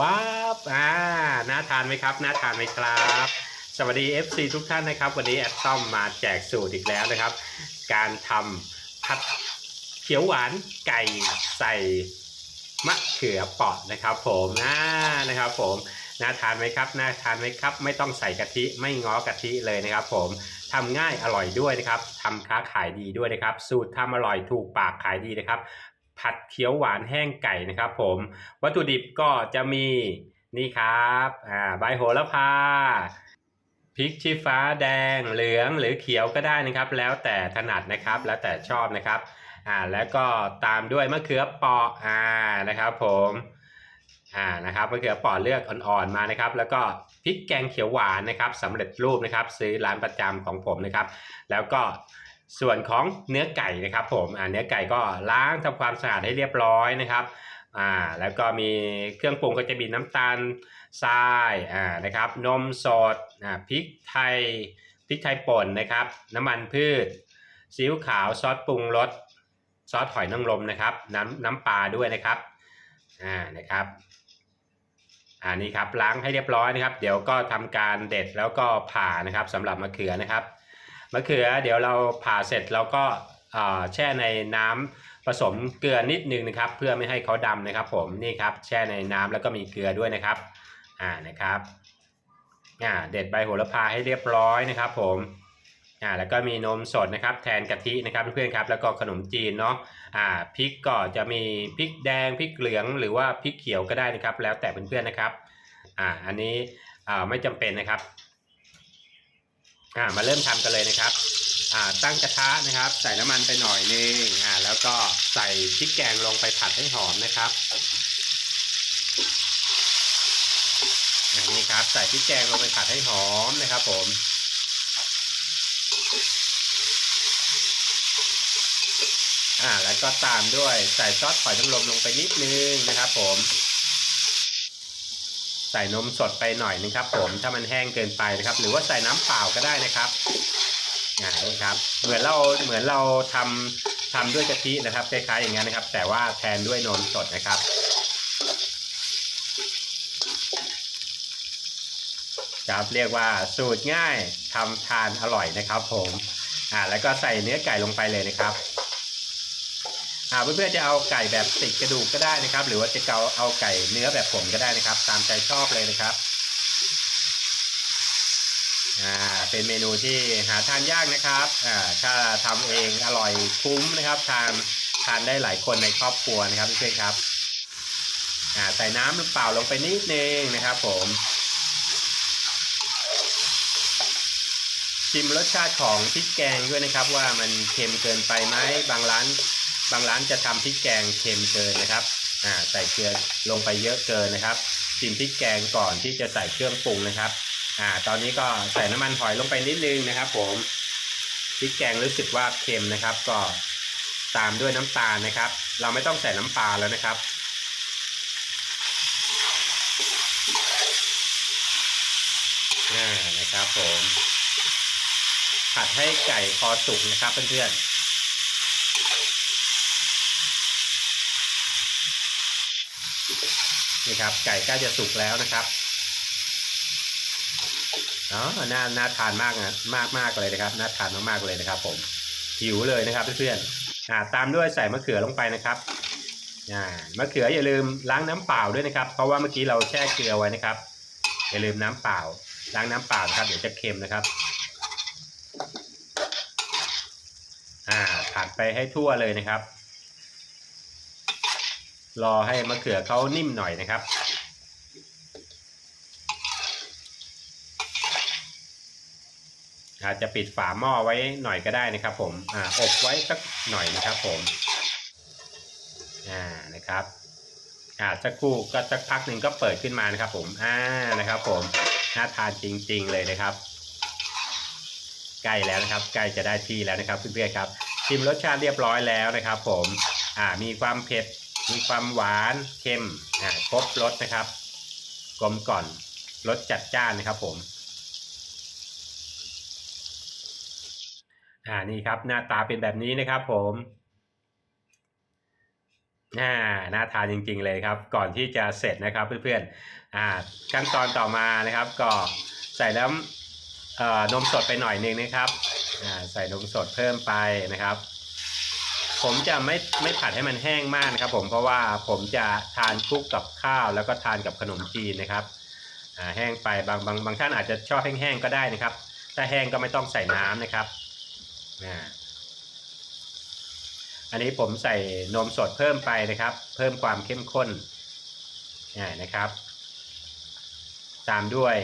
ว้าวอ่าน่าทานไหมครับน่าทานไหมครับ สวัสดี FC ทุกท่านนะครับ วันนี้แอดต้อมมาแจกสูตรอีกแล้วนะครับ การทำผัดเขียวหวานไก่ใส่มะเขือเปราะนะครับ ผมน่านะครับ ผมน่าทานไหมครับน่าทานไหมครับ ไม่ต้องใส่กะทิไม่ง้อกะทิเลยนะครับ ผมทำง่ายอร่อยด้วยนะครับทำค้าขายดีด้วยนะครับ สูตรทำอร่อยถูกปากขายดีนะครับ ผัดเขียวหวานแห้งไก่นะครับผม วัตถุดิบก็จะมีนี่ครับอ่าใบโหระพาพริกชี้ฟ้าแดงเหลืองหรือเขียวก็ได้นะครับ แล้วแต่ถนัดนะครับแล้วแต่ชอบนะครับอ่าแล้วก็ตามด้วยมะเขือเปราะอ่านะครับผมอ่านะครับมะเขือเปราะเลือกอ่อนๆมานะครับ แล้วก็พริกแกงเขียวหวานนะครับสำเร็จรูปนะครับ ซื้อร้านประจำของผมนะครับ แล้วก็ ส่วนของเนื้อไก่นะครับผมอ่าเนื้อไก่ก็ล้างทำความสะอาดให้เรียบร้อยนะครับอ่าแล้วก็มีเครื่องปรุงก็จะมีน้ำตาลทรายอ่านะครับนมสดอ่าพริกไทยพริกไทยป่นนะครับ น้ำมันพืชซีอิ๊วขาวซอสปรุงรสซอสหอยนางรมนะครับน้ำน้ำปลาด้วยนะครับอ่านะครับอ่านี่ครับล้างให้เรียบร้อยนะครับ เดี๋ยวก็ทำการเด็ดแล้วก็ผ่านะครับสำหรับมะเขือนะครับ มะเขือเดี๋ยวเราผ่าเสร็จเราก็แช่ในน้ำผสมเกลือนิดนึงนะครับ เพื่อไม่ให้เขาดำนะครับ ผมนี่ครับแช่ในน้ำแล้วก็มีเกลือด้วยนะครับอ่านะครับอ่าเด็ดใบโหระพาให้เรียบร้อยนะครับ ผมอ่าแล้วก็มีนมสดนะครับแทนกะทินะครับเพื่อนๆครับ แล้วก็ขนมจีนเนาะอ่าพริกก็จะมีพริกแดงพริกเหลืองหรือว่าพริกเขียวก็ได้นะครับ แล้วแต่เพื่อนๆนะครับอ่าอันนี้อ่าไม่จำเป็นนะครับ อ่ามาเริ่มทำกันเลยนะครับอ่าตั้งกระทะนะครับ ใส่น้ำมันไปหน่อยนึงอ่าแล้วก็ใส่พริกแกงลงไปผัดให้หอมนะครับอ่านี่ครับใส่พริกแกงลงไปผัดให้หอมนะครับ ผมอ่าแล้วก็ตามด้วยใส่ซอสหอยนางรมลงไปนิดนึงนะครับ ผม ใส่นมสดไปหน่อยนึงครับ ผมถ้ามันแห้งเกินไปนะครับ หรือว่าใส่น้ำเปล่าก็ได้นะครับอ่ายครับเหมือนเราเหมือนเราทำทำด้วยกะทินะครับคล้ายๆอย่างนั้นนะครับ แต่ว่าแทนด้วยนมสดนะครับครับเรียกว่าสูตรง่ายทำทานอร่อยนะครับ ผมอ่าแล้วก็ใส่เนื้อไก่ลงไปเลยนะครับ เพื่อนๆจะเอาไก่แบบติดกระดูกก็ได้นะครับ หรือว่าจะเอาเอาไก่เนื้อแบบผมก็ได้นะครับ ตามใจชอบเลยนะครับอ่าเป็นเมนูที่หาทานยากนะครับอ่าถ้าทำเองอร่อยคุ้มนะครับ ทานทานได้หลายคนในครอบครัวนะครับเพื่อนๆครับอ่าใส่น้ำเปล่าลงไปนิดนึงนะครับ ผมชิมรสชาติของพริกแกงด้วยนะครับ ว่ามันเค็มเกินไปไหมบางร้าน บางร้านจะทำพริกแกงเค็มเกินนะครับอ่าใส่เกลือลงไปเยอะเกินนะครับชิมพริกแกงก่อนที่จะใส่เครื่องปรุงนะครับอ่าตอนนี้ก็ใส่น้ำมันหอยลงไปนิดนึงนะครับ ผมพริกแกงรู้สึกว่าเค็มนะครับ ก็ตามด้วยน้ำตาลนะครับ เราไม่ต้องใส่น้ำปลาแล้วนะครับอ่นะครับผมผัดให้ไก่พอสุกนะครับเพื่อนๆ นี่ครับ ไก่ใกล้จะสุกแล้วนะครับอ๋อน่าน่าทานมากนะมากมากเลยนะครับน่าทานมากๆเลยนะครับ ผมหิวเลยนะครับเพื่อนๆอ่าตามด้วยใส่มะเขือลงไปนะครับอ่ามะเขืออย่าลืมล้างน้ำเปล่าด้วยนะครับ เพราะว่าเมื่อกี้เราแช่เกลือไว้นะครับ อย่าลืมน้ำเปล่า ล้างน้ำเปล่านะครับ เดี๋ยวจะเค็มนะครับอ่าผัดไปให้ทั่วเลยนะครับ รอให้มะเขือเขานิ่มหน่อยนะครับ อาจจะปิดฝาหม้อไว้หน่อยก็ได้นะครับผมอ่าอบไว้สักหน่อยนะครับผมอ่านะครับอ่าสักครู่ก็สักพักหนึ่งก็เปิดขึ้นมานะครับ ผมอ่านะครับ ผมน่าทานจริง ๆ เลยนะครับใกล้แล้วนะครับใกล้จะได้ที่แล้วนะครับเพื่อนๆครับชิมรสชาติเรียบร้อยแล้วนะครับ ผมอ่ามีความเผ็ด มีความหวานเค็มอ่าครบรสนะครับ กลมก่อนรสจัดจ้านนะครับผมอ่านี่ครับหน้าตาเป็นแบบนี้นะครับผมอ่าน่าทานจริงๆเลยครับ ก่อนที่จะเสร็จนะครับเพื่อนๆอ่าขั้นตอนต่อมานะครับ ก็ใส่น้ำนมสดไปหน่อยนึงนะครับอ่าใส่นมสดเพิ่มไปนะครับ ผมจะไม่ไม่ผัดให้มันแห้งมากนะครับ ผมเพราะว่าผมจะทานคลุกกับข้าวแล้วก็ทานกับขนมจีนนะครับแห้งไปบางบางบางท่านอาจจะชอบแห้งๆก็ได้นะครับ ถ้าแห้งก็ไม่ต้องใส่น้ำนะครับอ่าอันนี้ผมใส่นมสดเพิ่มไปนะครับ เพิ่มความเข้มข้นอ่นะครับ ตามด้วย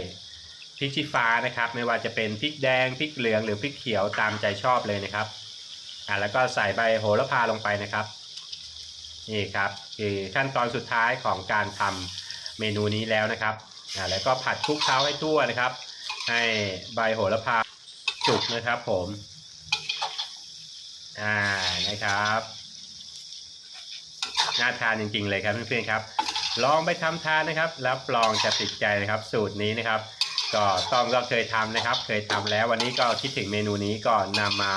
พริกชี้ฟ้านะครับ ไม่ว่าจะเป็นพริกแดงพริกเหลืองหรือพริกเขียวตามใจชอบเลยนะครับ อ่าแล้วก็ใส่ใบโหระพาลงไปนะครับ นี่ครับคือขั้นตอนสุดท้ายของการทำเมนูนี้แล้วนะครับอ่าแล้วก็ผัดคลุกเคล้าให้ทั่วนะครับ ให้ใบโหระพาสุกนะครับผมอ่านะครับน่าทานจริง ๆ เลยครับเพื่อนๆครับ ลองไปทำทานนะครับรับรองจะติดใจนะครับ สูตรนี้นะครับ ก็ต้องก็เคยทำนะครับ เคยทำแล้ววันนี้ก็คิดถึงเมนูนี้ก็นำมา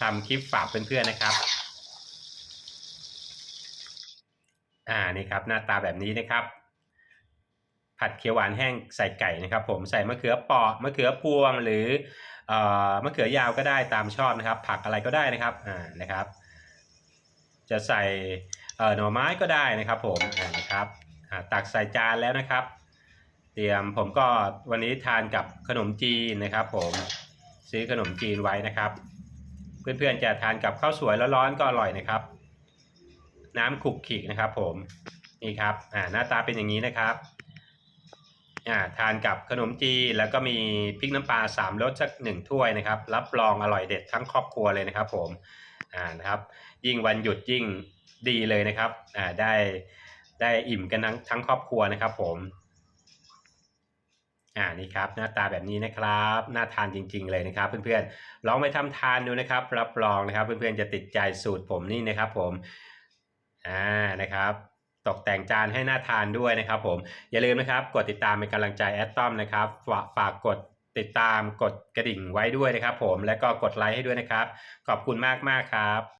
ทำคลิปฝากเพื่อนๆนะครับ อ่านี่ครับหน้าตาแบบนี้นะครับ ผัดเขียวหวานแห้งใส่ไก่นะครับ ผมใส่มะเขือเปาะมะเขือพวงหรือเอ่อมะเขือยาวก็ได้ตามชอบนะครับ ผักอะไรก็ได้นะครับอ่านะครับ จะใส่เอ่อหน่อไม้ก็ได้นะครับ ผมอ่านะครับอ่าตักใส่จานแล้วนะครับ เตรียมผมก็วันนี้ทานกับขนมจีนนะครับ ผมซื้อขนมจีนไว้นะครับ เพื่อนๆจะทานกับข้าวสวยร้อนๆก็อร่อยนะครับ น้ำขลุกขลิกนะครับ ผมนี่ครับอ่าหน้าตาเป็นอย่างนี้นะครับอ่าทานกับขนมจีนแล้วก็มีพริกน้ำปลาสามรสสักหนึ่งถ้วยนะครับ รับรองอร่อยเด็ดทั้งครอบครัวเลยนะครับ ผมอ่านะครับ ยิ่งวันหยุดยิ่งดีเลยนะครับอ่าได้ได้อิ่มกันทั้งทั้งครอบครัวนะครับ ผม อ่านี่ครับหน้าตาแบบนี้นะครับน่าทานจริง ๆ เลยนะครับเพื่อนๆลองไปทำทานดูนะครับ รับรองนะครับ เพื่อนๆจะติดใจสูตรผมนี่นะครับ ผมอ่านะครับ ตกแต่งจานให้น่าทานด้วยนะครับ ผมอย่าลืมนะครับ กดติดตามเป็นกำลังใจแอดตอมนะครับฝากฝากกดติดตามกดกระดิ่งไว้ด้วยนะครับ ผมและก็กดไลค์ให้ด้วยนะครับ ขอบคุณมากๆครับ